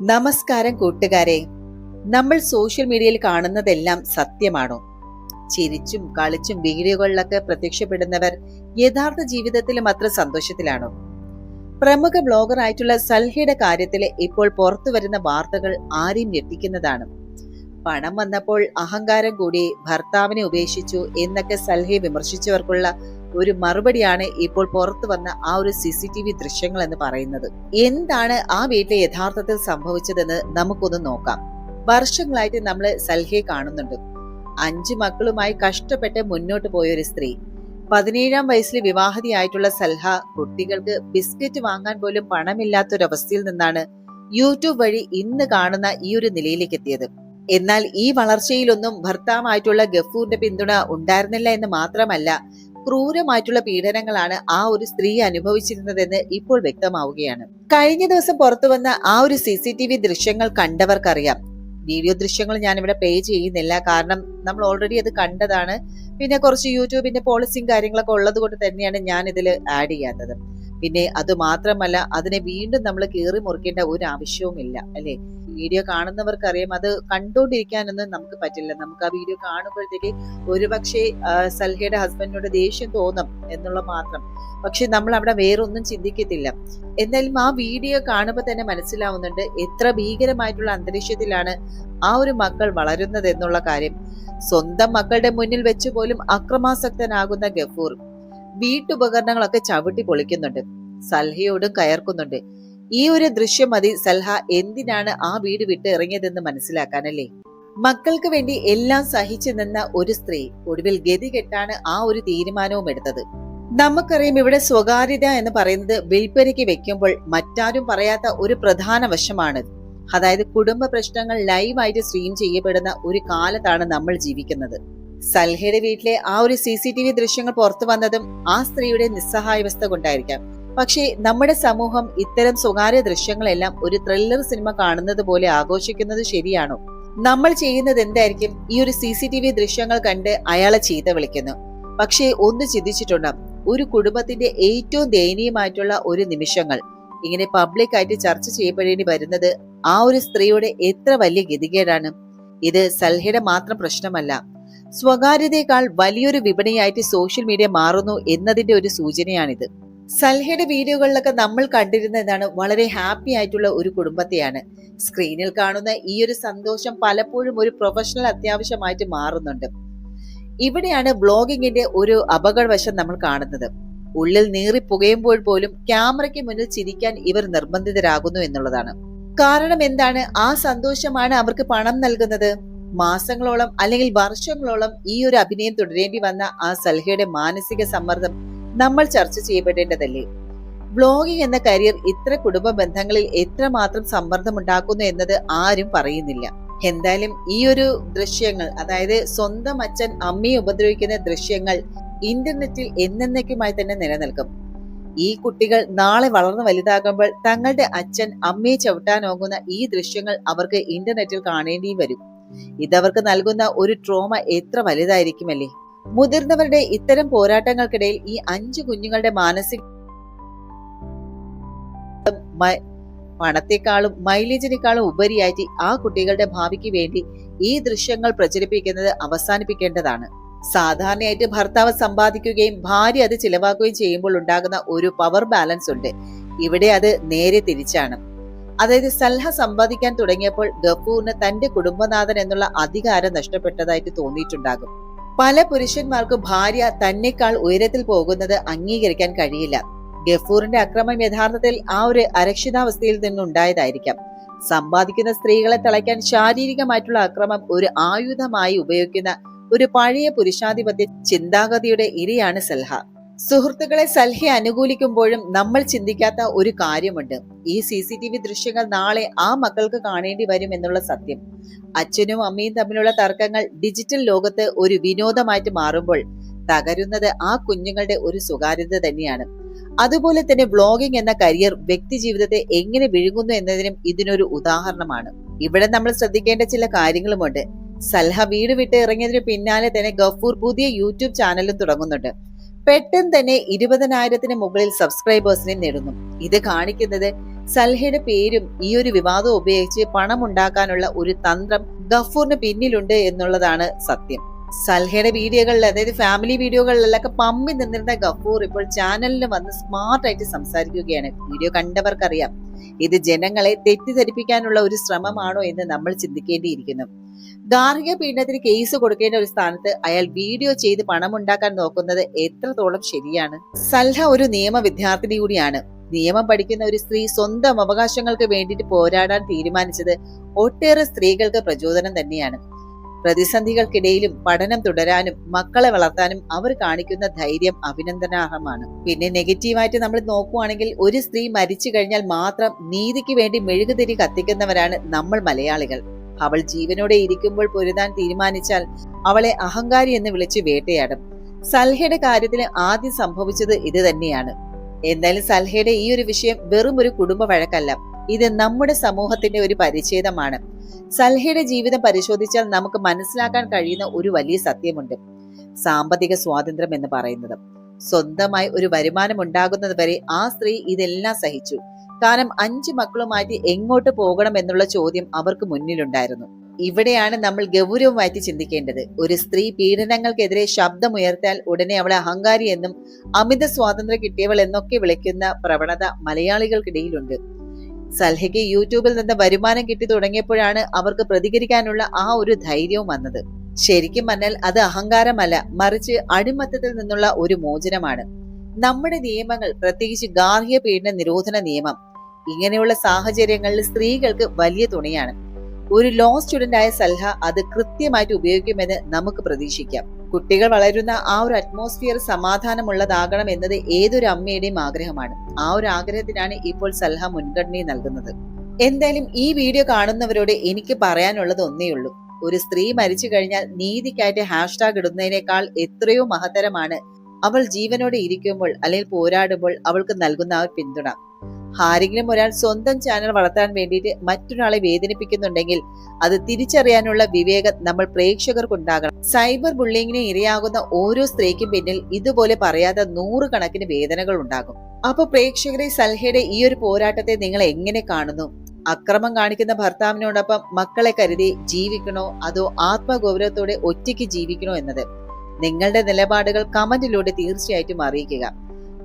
നമസ്കാരം കൂട്ടുകാരെ. നമ്മൾ സോഷ്യൽ മീഡിയയിൽ കാണുന്നതെല്ലാം സത്യമാണോ? ചിരിച്ചും കളിച്ചും വീഡിയോകളിലൊക്കെ പ്രത്യക്ഷപ്പെടുന്നവർ യഥാർത്ഥ ജീവിതത്തിൽ അത്ര സന്തോഷത്തിലാണോ? പ്രമുഖ ബ്ലോഗർ ആയിട്ടുള്ള സൽഹയുടെ കാര്യത്തിൽ ഇപ്പോൾ പുറത്തു വരുന്ന വാർത്തകൾ ആരെയും ഞെട്ടിക്കുന്നതാണ്. പണം വന്നപ്പോൾ അഹങ്കാരം കൂടി ഭർത്താവിനെ ഉപേക്ഷിച്ചു എന്നൊക്കെ സൽഹയെ വിമർശിച്ചവർക്കുള്ള ഒരു മറുപടിയാണ് ഇപ്പോൾ പുറത്തു വന്ന ആ ഒരു സി സി ടി വി ദൃശ്യങ്ങൾ എന്ന് പറയുന്നത്. എന്താണ് ആ വീട്ടിൽ യഥാർത്ഥത്തിൽ സംഭവിച്ചതെന്ന് നമുക്കൊന്ന് നോക്കാം. വർഷങ്ങളായിട്ട് നമ്മൾ സൽഹയെ കാണുന്നുണ്ട്. അഞ്ചു മക്കളുമായി കഷ്ടപ്പെട്ട് മുന്നോട്ട് പോയ ഒരു സ്ത്രീ. പതിനേഴാം വയസ്സിൽ വിവാഹതിയായിട്ടുള്ള സൽഹ കുട്ടികൾക്ക് ബിസ്ക്കറ്റ് വാങ്ങാൻ പോലും പണമില്ലാത്തൊരവസ്ഥയിൽ നിന്നാണ് യൂട്യൂബ് വഴി ഇന്ന് കാണുന്ന ഈ ഒരു നിലയിലേക്ക് എത്തിയത്. എന്നാൽ ഈ വളർച്ചയിലൊന്നും ഭർത്താവായിട്ടുള്ള ഗഫൂറിന്റെ പിന്തുണ ഉണ്ടായിരുന്നില്ല എന്ന് മാത്രമല്ല ക്രൂരമായിട്ടുള്ള പീഡനങ്ങളാണ് ആ ഒരു സ്ത്രീ അനുഭവിച്ചിരുന്നതെന്ന് ഇപ്പോൾ വ്യക്തമാവുകയാണ്. കഴിഞ്ഞ ദിവസം പുറത്തു വന്ന ആ ഒരു സി സി ടി വി ദൃശ്യങ്ങൾ കണ്ടവർക്കറിയാം. വീഡിയോ ദൃശ്യങ്ങൾ ഞാനിവിടെ പ്ലേ ചെയ്യുന്നില്ല. കാരണം നമ്മൾ ഓൾറെഡി അത് കണ്ടതാണ്. പിന്നെ കുറച്ച് യൂട്യൂബിന്റെ പോളിസിയും കാര്യങ്ങളൊക്കെ ഉള്ളത് കൊണ്ട് തന്നെയാണ് ഞാൻ ഇതിൽ ആഡ് ചെയ്യാത്തത്. പിന്നെ അത് മാത്രമല്ല അതിനെ വീണ്ടും നമ്മൾ കീറി മുറിക്കേണ്ട ഒരു ആവശ്യവുമില്ല അല്ലെ? വീഡിയോ കാണുന്നവർക്കറിയാം അത് കണ്ടുകൊണ്ടിരിക്കാനൊന്നും നമുക്ക് പറ്റില്ല. നമുക്ക് ആ വീഡിയോ കാണുമ്പോഴത്തേക്ക് ഒരുപക്ഷെ സൽഹയുടെ ഹസ്ബൻഡിനോട് ദേഷ്യം തോന്നും എന്നുള്ള മാത്രം. പക്ഷെ നമ്മൾ അവിടെ വേറൊന്നും ചിന്തിക്കത്തില്ല. എന്നാലും ആ വീഡിയോ കാണുമ്പോൾ തന്നെ മനസ്സിലാവുന്നുണ്ട് എത്ര ഭീകരമായിട്ടുള്ള അന്തരീക്ഷത്തിലാണ് ആ ഒരു മക്കൾ വളരുന്നത് എന്നുള്ള കാര്യം. സ്വന്തം മക്കളുടെ മുന്നിൽ വെച്ച് പോലും അക്രമാസക്തനാകുന്ന ഗഫൂർ. വീട്ടുപകരണങ്ങളൊക്കെ ചവിട്ടി പൊളിക്കുന്നുണ്ട്. സൽഹയോട് കയർക്കുന്നുണ്ട്. ഈ ഒരു ദൃശ്യം മതി സൽഹ എന്തിനാണ് ആ വീട് വിട്ട് ഇറങ്ങിയതെന്ന് മനസ്സിലാക്കാനല്ലേ? മക്കൾക്ക് വേണ്ടി എല്ലാം സഹിച്ചു നിന്ന ഒരു സ്ത്രീ ഒടുവിൽ ഗതി കെട്ടാണ് ആ ഒരു തീരുമാനവും എടുത്തത്. നമുക്കറിയാം ഇവിടെ സ്വകാര്യത എന്ന് പറയുന്നത് വിൽപ്പനയ്ക്ക് വെക്കുമ്പോൾ മറ്റാരും പറയാത്ത ഒരു പ്രധാന വശമാണ്. അതായത് കുടുംബ പ്രശ്നങ്ങൾ ലൈവായിട്ട് സ്ട്രീം ചെയ്യപ്പെടുന്ന ഒരു കാലത്താണ് നമ്മൾ ജീവിക്കുന്നത്. സൽഹയുടെ വീട്ടിലെ ആ ഒരു സി സി ടി വി ദൃശ്യങ്ങൾ പുറത്തു വന്നതും ആ സ്ത്രീയുടെ നിസ്സഹായവസ്ഥ കൊണ്ടായിരിക്കാം. പക്ഷേ നമ്മുടെ സമൂഹം ഇത്തരം സ്വകാര്യ ദൃശ്യങ്ങളെല്ലാം ഒരു ത്രില്ലർ സിനിമ കാണുന്നത് പോലെ ആഘോഷിക്കുന്നത് ശരിയാണോ? നമ്മൾ ചെയ്യുന്നത് എന്തായിരിക്കും? ഈ ഒരു സി സി ടി വി ദൃശ്യങ്ങൾ കണ്ട് അയാളെ ചീത്ത വിളിക്കുന്നു. പക്ഷേ ഒന്ന് ചിന്തിച്ചിട്ടുണ്ട് ഒരു കുടുംബത്തിന്റെ ഏറ്റവും ദയനീയമായിട്ടുള്ള ഒരു നിമിഷങ്ങൾ. ഇങ്ങനെ പബ്ലിക്കായിട്ട് ചർച്ച ചെയ്യപ്പെടേണ്ടി വരുന്നത് ആ ഒരു സ്ത്രീയുടെ എത്ര വലിയ ഗതികേടാണ്? ഇത് സൽഹയുടെ മാത്രം പ്രശ്നമല്ല സ്വകാര്യതയേക്കാൾ വലിയൊരു വിപണിയായിട്ട് സോഷ്യൽ മീഡിയ മാറുന്നു എന്നതിന്റെ ഒരു സൂചനയാണിത്. സൽഹയുടെ വീഡിയോകളിലൊക്കെ നമ്മൾ കണ്ടിരുന്നതാണ് വളരെ ഹാപ്പി ആയിട്ടുള്ള ഒരു കുടുംബത്തെയാണ്. സ്ക്രീനിൽ കാണുന്ന ഈ ഒരു സന്തോഷം പലപ്പോഴും ഒരു പ്രൊഫഷണൽ അത്യാവശ്യമായിട്ട് മാറുന്നുണ്ട്. ഇവിടെയാണ് ബ്ലോഗിങ്ങിന്റെ ഒരു അപകടവശം നമ്മൾ കാണുന്നത്. ഉള്ളിൽ നീറി പുകയുമ്പോൾ പോലും ക്യാമറയ്ക്ക് മുന്നിൽ ചിരിക്കാൻ ഇവർ നിർബന്ധിതരാകുന്നു എന്നുള്ളതാണ്. കാരണം എന്താണ്? ആ സന്തോഷമാണ് അവർക്ക് പണം നൽകുന്നത്. മാസങ്ങളോളം അല്ലെങ്കിൽ വർഷങ്ങളോളം ഈ ഒരു അഭിനയം തുടരേണ്ടി വന്ന ആ സൽഹയുടെ മാനസിക സമ്മർദ്ദം നമ്മൾ ചർച്ച ചെയ്യപ്പെടേണ്ടതല്ലേ? ബ്ലോഗിംഗ് എന്ന കരിയർ ഇത്ര കുടുംബ ബന്ധങ്ങളിൽ എത്രമാത്രം സമ്മർദ്ദമുണ്ടാക്കുന്നു എന്നത് ആരും പറയുന്നില്ല. എന്തായാലും ഈ ഒരു ദൃശ്യങ്ങൾ അതായത് സ്വന്തം അച്ഛൻ അമ്മയെ ഉപദ്രവിക്കുന്ന ദൃശ്യങ്ങൾ ഇന്റർനെറ്റിൽ എന്നേക്കുമായി തന്നെ നിലനിൽക്കും. ഈ കുട്ടികൾ നാളെ വളർന്നു വലുതാകുമ്പോൾ തങ്ങളുടെ അച്ഛൻ അമ്മയെ ചവിട്ടാനോങ്ങുന്ന ഈ ദൃശ്യങ്ങൾ അവർക്ക് ഇന്റർനെറ്റിൽ കാണേണ്ടി വരും. ഇതവർക്ക് നൽകുന്ന ഒരു ട്രോമ എത്ര വലുതായിരിക്കുമല്ലേ? മുതിർന്നവരുടെ ഇത്തരം പോരാട്ടങ്ങൾക്കിടയിൽ ഈ അഞ്ചു കുഞ്ഞുങ്ങളുടെ മാനസിക പണത്തെക്കാളും മൈലേജിനേക്കാളും ഉപരിയായിട്ട് ആ കുട്ടികളുടെ ഭാവിക്ക് വേണ്ടി ഈ ദൃശ്യങ്ങൾ പ്രചരിപ്പിക്കുന്നത് അവസാനിപ്പിക്കേണ്ടതാണ്. സാധാരണയായിട്ട് ഭർത്താവ് സമ്പാദിക്കുകയും ഭാര്യ അത് ചിലവാക്കുകയും ചെയ്യുമ്പോൾ ഉണ്ടാകുന്ന ഒരു പവർ ബാലൻസ് ഉണ്ട്. ഇവിടെ അത് നേരെ തിരിച്ചാണ്. അതായത് സൽഹ സമ്പാദിക്കാൻ തുടങ്ങിയപ്പോൾ ഗഫൂറിന് തന്റെ കുടുംബനാഥൻ എന്നുള്ള അധികാരം നഷ്ടപ്പെട്ടതായിട്ട് തോന്നിയിട്ടുണ്ടാകും. പല പുരുഷന്മാർക്കും ഭാര്യ തന്നെക്കാൾ ഉയരത്തിൽ പോകുന്നത് അംഗീകരിക്കാൻ കഴിയില്ല. ഗഫൂറിന്റെ അക്രമം യഥാർത്ഥത്തിൽ ആ ഒരു അരക്ഷിതാവസ്ഥയിൽ നിന്നുണ്ടായതായിരിക്കാം. സമ്പാദിക്കുന്ന സ്ത്രീകളെ തളയ്ക്കാൻ ശാരീരികമായിട്ടുള്ള അക്രമം ഒരു ആയുധമായി ഉപയോഗിക്കുന്ന ഒരു പഴയ പുരുഷാധിപത്യ ചിന്താഗതിയുടെ ഇരയാണ് സൽഹ. സുഹൃത്തുക്കളെ സൽഹി അനുകൂലിക്കുമ്പോഴും നമ്മൾ ചിന്തിക്കാത്ത ഒരു കാര്യമുണ്ട്. ഈ സി സി ടി വി ദൃശ്യങ്ങൾ നാളെ ആ മക്കൾക്ക് കാണേണ്ടി വരും എന്നുള്ള സത്യം. അച്ഛനും അമ്മയും തമ്മിലുള്ള തർക്കങ്ങൾ ഡിജിറ്റൽ ലോകത്ത് ഒരു വിനോദമായിട്ട് മാറുമ്പോൾ തകരുന്നത് ആ കുഞ്ഞുങ്ങളുടെ ഒരു സ്വകാര്യത തന്നെയാണ്. അതുപോലെ തന്നെ ബ്ലോഗിംഗ് എന്ന കരിയർ വ്യക്തി ജീവിതത്തെ എങ്ങനെ വിഴുങ്ങുന്നു എന്നതിനും ഇതിനൊരു ഉദാഹരണമാണ്. ഇവിടെ നമ്മൾ ശ്രദ്ധിക്കേണ്ട ചില കാര്യങ്ങളുമുണ്ട്. സൽഹ വീട് വിട്ട് ഇറങ്ങിയതിന് പിന്നാലെ തന്നെ ഗഫൂർ പുതിയ യൂട്യൂബ് ചാനലും തുടങ്ങുന്നുണ്ട്. പെട്ടെന്ന് തന്നെ ഇരുപതിനായിരത്തിന് മുകളിൽ സബ്സ്ക്രൈബേഴ്സിനെ നേടുന്നു. ഇത് കാണിക്കുന്നത് സൽഹയുടെ പേരും ഈ ഒരു വിവാദം ഉപയോഗിച്ച് പണം ഉണ്ടാക്കാനുള്ള ഒരു തന്ത്രം ഗഫൂറിന് പിന്നിലുണ്ട് എന്നുള്ളതാണ് സത്യം. സൽഹയുടെ വീഡിയോകളിൽ അതായത് ഫാമിലി വീഡിയോകളിലൊക്കെ പമ്മി നിന്നിരുന്ന ഗഫൂർ ഇപ്പോൾ ചാനലിൽ വന്ന് സ്മാർട്ടായിട്ട് സംസാരിക്കുകയാണ്. വീഡിയോ കണ്ടവർക്കറിയാം. ഇത് ജനങ്ങളെ തെറ്റിദ്ധരിപ്പിക്കാനുള്ള ഒരു ശ്രമമാണോ എന്ന് നമ്മൾ ചിന്തിക്കേണ്ടിയിരിക്കുന്നു. ഗാർഹിക പീഡനത്തിന് കേസ് കൊടുക്കേണ്ട ഒരു സ്ഥാനത്ത് അയാൾ വീഡിയോ ചെയ്ത് പണമുണ്ടാക്കാൻ നോക്കുന്നത് എത്രത്തോളം ശരിയാണ്? സൽഹ ഒരു നിയമ വിദ്യാർത്ഥിനി കൂടിയാണ്. നിയമം പഠിക്കുന്ന ഒരു സ്ത്രീ സ്വന്തം അവകാശങ്ങൾക്ക് വേണ്ടിയിട്ട് പോരാടാൻ തീരുമാനിച്ചത് ഒട്ടേറെ സ്ത്രീകൾക്ക് പ്രചോദനം തന്നെയാണ്. പ്രതിസന്ധികൾക്കിടയിലും പഠനം തുടരാനും മക്കളെ വളർത്താനും അവർ കാണിക്കുന്ന ധൈര്യം അഭിനന്ദനാർഹമാണ്. പിന്നെ നെഗറ്റീവായിട്ട് നമ്മൾ നോക്കുവാണെങ്കിൽ ഒരു സ്ത്രീ മരിച്ചു കഴിഞ്ഞാൽ മാത്രം നീതിക്ക് വേണ്ടി മെഴുകുതിരി കത്തിക്കുന്നവരാണ് നമ്മൾ മലയാളികൾ. അവൾ ജീവനോടെ ഇരിക്കുമ്പോൾ പൊരുതാൻ തീരുമാനിച്ചാൽ അവളെ അഹങ്കാരി എന്ന് വിളിച്ച് വേട്ടയാടും. സൽഹയുടെ കാര്യത്തിൽ ആദ്യം സംഭവിച്ചത് ഇത് തന്നെയാണ്. എന്നാലും സൽഹയുടെ ഈ ഒരു വിഷയം വെറും ഒരു കുടുംബ വഴക്കല്ല. ഇത് നമ്മുടെ സമൂഹത്തിന്റെ ഒരു പരിച്ഛേദമാണ്. സൽഹയുടെ ജീവിതം പരിശോധിച്ചാൽ നമുക്ക് മനസ്സിലാക്കാൻ കഴിയുന്ന ഒരു വലിയ സത്യമുണ്ട്. സാമ്പത്തിക സ്വാതന്ത്ര്യം എന്ന് പറയുന്നത്. സ്വന്തമായി ഒരു വരുമാനം ഉണ്ടാകുന്നത് വരെ ആ സ്ത്രീ ഇതെല്ലാം സഹിച്ചു. കാരണം അഞ്ചു മക്കളുമായിട്ട് എങ്ങോട്ട് പോകണം എന്നുള്ള ചോദ്യം അവർക്ക് മുന്നിലുണ്ടായിരുന്നു. ഇവിടെയാണ് നമ്മൾ ഗൗരവമായിട്ട് ചിന്തിക്കേണ്ടത്. ഒരു സ്ത്രീ പീഡനങ്ങൾക്കെതിരെ ശബ്ദമുയർത്താൽ ഉടനെ അവളെ അഹങ്കാരി എന്നും അമിത സ്വാതന്ത്ര്യം കിട്ടിയവൾ എന്നൊക്കെ വിളിക്കുന്ന പ്രവണത മലയാളികൾക്കിടയിലുണ്ട്. സൽഹയ്ക്ക് യൂട്യൂബിൽ നിന്ന് വരുമാനം കിട്ടി തുടങ്ങിയപ്പോഴാണ് അവർക്ക് പ്രതികരിക്കാനുള്ള ആ ഒരു ധൈര്യവും വന്നത്. ശരിക്കും പറഞ്ഞാൽ അത് അഹങ്കാരമല്ല മറിച്ച് അടിമത്തത്തിൽ നിന്നുള്ള ഒരു മോചനമാണ്. നമ്മുടെ നിയമങ്ങൾ പ്രത്യേകിച്ച് ഗാർഹിക പീഡന നിരോധന നിയമം ഇങ്ങനെയുള്ള സാഹചര്യങ്ങളിൽ സ്ത്രീകൾക്ക് വലിയ തുണയാണ്. ഒരു ലോ സ്റ്റുഡന്റ് ആയ സൽഹ അത് കൃത്യമായിട്ട് ഉപയോഗിക്കുമെന്ന് നമുക്ക് പ്രതീക്ഷിക്കാം. കുട്ടികൾ വളരുന്ന ആ ഒരു അറ്റ്മോസ്ഫിയർ സമാധാനമുള്ളതാകണം എന്നത് ഏതൊരു അമ്മയുടെയും ആഗ്രഹമാണ്. ആ ഒരു ആഗ്രഹത്തിനാണ് ഇപ്പോൾ സൽഹ മുൻഗണന നൽകുന്നത്. എന്തായാലും ഈ വീഡിയോ കാണുന്നവരോട് എനിക്ക് പറയാനുള്ളത് ഒന്നേ ഉള്ളൂ. ഒരു സ്ത്രീ മരിച്ചു കഴിഞ്ഞാൽ നീതിക്കായിട്ട് ഹാഷ്ടാഗ് ഇടുന്നതിനേക്കാൾ എത്രയോ മഹത്തരമാണ് അവൾ ജീവനോടെ ഇരിക്കുമ്പോൾ അല്ലെങ്കിൽ പോരാടുമ്പോൾ അവൾക്ക് നൽകുന്ന ആ പിന്തുണ. ആരെങ്കിലും ഒരാൾ സ്വന്തം ചാനൽ വളർത്താൻ വേണ്ടിയിട്ട് മറ്റൊരാളെ വേദനിപ്പിക്കുന്നുണ്ടെങ്കിൽ അത് തിരിച്ചറിയാനുള്ള വിവേകം നമ്മൾ പ്രേക്ഷകർക്കുണ്ടാകണം. സൈബർ ബുള്ളിങ്ങിന് ഇരയാകുന്ന ഓരോ സ്ത്രീക്കും പിന്നിൽ ഇതുപോലെ പറയാതെ നൂറുകണക്കിന് വേദനകൾ ഉണ്ടാകും. അപ്പൊ പ്രേക്ഷകരെ സൽഹയുടെ ഈ ഒരു പോരാട്ടത്തെ നിങ്ങൾ എങ്ങനെ കാണുന്നു? അക്രമം കാണിക്കുന്ന ഭർത്താവിനോടൊപ്പം മക്കളെ കരുതി ജീവിക്കണോ? അതോ ആത്മഗൗരവത്തോടെ ഒറ്റയ്ക്ക് ജീവിക്കണോ എന്നത്? നിങ്ങളുടെ നിലപാടുകൾ കമന്റിലൂടെ തീർച്ചയായിട്ടും അറിയിക്കുക.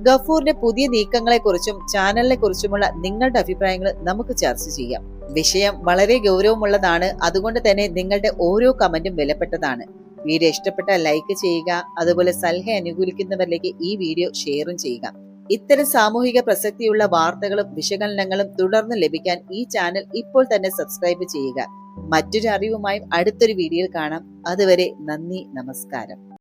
ഗഫൂറിന്റെ പുതിയ നീക്കങ്ങളെക്കുറിച്ചും ചാനലിനെ കുറിച്ചുമുള്ള നിങ്ങളുടെ അഭിപ്രായങ്ങൾ നമുക്ക് ചർച്ച ചെയ്യാം. വിഷയം വളരെ ഗൗരവമുള്ളതാണ്. അതുകൊണ്ട് തന്നെ നിങ്ങളുടെ ഓരോ കമന്റും വിലപ്പെട്ടതാണ്. വീഡിയോ ഇഷ്ടപ്പെട്ട ലൈക്ക് ചെയ്യുക അതുപോലെ സൽഹ അനുകൂലിക്കുന്നവരിലേക്ക് ഈ വീഡിയോ ഷെയറും ചെയ്യുക. ഇത്തരം സാമൂഹിക പ്രസക്തിയുള്ള വാർത്തകളും വിശകലനങ്ങളും തുടർന്ന് ലഭിക്കാൻ ഈ ചാനൽ ഇപ്പോൾ തന്നെ സബ്സ്ക്രൈബ് ചെയ്യുക. മറ്റൊരു അറിവുമായും അടുത്തൊരു വീഡിയോയിൽ കാണാം. അതുവരെ നന്ദി നമസ്കാരം.